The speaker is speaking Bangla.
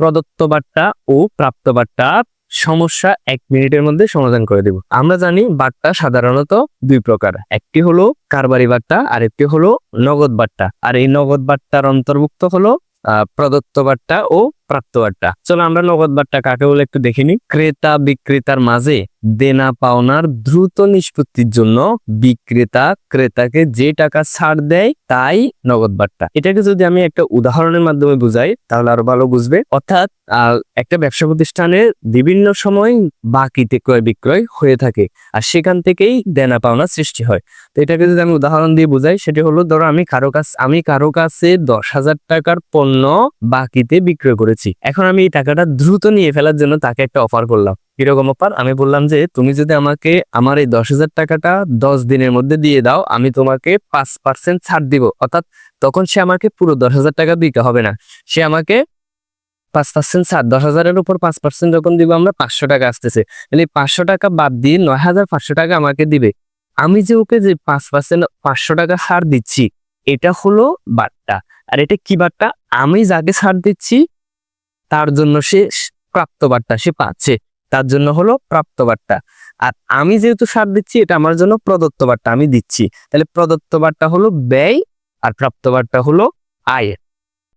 প্রদত্ত বার্তা ও প্রাপ্ত বার্তা সমস্যা এক মিনিটের মধ্যে সমাধান করে দেব। আমরা জানি বার্তা সাধারণত দুই প্রকার। একটি হলো কারবারি বার্তা আর একটি হলো নগদ বার্তা। আর এই নগদ বার্তার অন্তর্ভুক্ত হলো প্রদত্ত বার্তা ও প্রাপ্ত বার্তা চলো আমরা নগদ বার্তা কাকে বলে একটু দেখিনি ক্রেতা বিক্রেতার মাঝে দেনা পাওনার দ্রুত নিষ্পত্তির জন্য বিক্রেতা, ক্রেতাকে যে টাকা ছাড় দেয় তাই নগদ বার্তা। এটাকে যদি আমি একটা উদাহরণের মাধ্যমে বুঝাই, তাহলে আরও ভালো বুঝবে। অর্থাৎ একটা ব্যবসা প্রতিষ্ঠানে বিভিন্ন সময় বাকিতে ক্রয় বিক্রয় হয়ে থাকে আর সেখান থেকেই দেনা পাওনা সৃষ্টি হয়। তো এটাকে যদি আমি উদাহরণ দিয়ে বুঝাই, সেটি হলো, ধরো আমি কারও কাছে, আমি কারও কাছে দশ হাজার টাকার পণ্য বাকিতে বিক্রয় করেছি। এখন আমি এই টাকাটা দ্রুত নিয়ে ফেলার জন্য তাকে একটা অফার করলাম। কীরকম অফার আমি বললাম যে, তুমি যদি আমাকে আমার এই দশ হাজার টাকাটা দশ দিনের মধ্যে দিয়ে দাও, আমি তোমাকে পাঁচ পার্সেন্ট ছাড় দিব। অর্থাৎ তখন সে আমাকে পুরো দশ হাজার টাকা দিতে হবে না। সে আমাকে পাঁচ পার্সেন্ট ছাড়, দশ হাজারের উপর পাঁচ পার্সেন্ট যখন দিব, আমরা পাঁচশো টাকা আসতেছে। তাহলে এই পাঁচশো টাকা বাদ দিয়ে নয় হাজার পাঁচশো টাকা আমাকে দিবে। আমি যে ওকে যে পাঁচ পার্সেন্ট পাঁচশো টাকা ছাড় দিচ্ছি, এটা হলো বার্তা। আর এটা কি বার্তা? আমি যাকে ছাড় দিচ্ছি, তার জন্য সে প্রাপ্ত বার্তা সে পাচ্ছে। তার জন্য হলো প্রাপ্ত বার্তা আর আমি যেহেতু সার দিচ্ছি, এটা আমার জন্য প্রদত্ত বার্তা আমি দিচ্ছি। তাহলে প্রদত্ত বার্তা হলো ব্যয় আর প্রাপ্ত বার্তা হলো আয়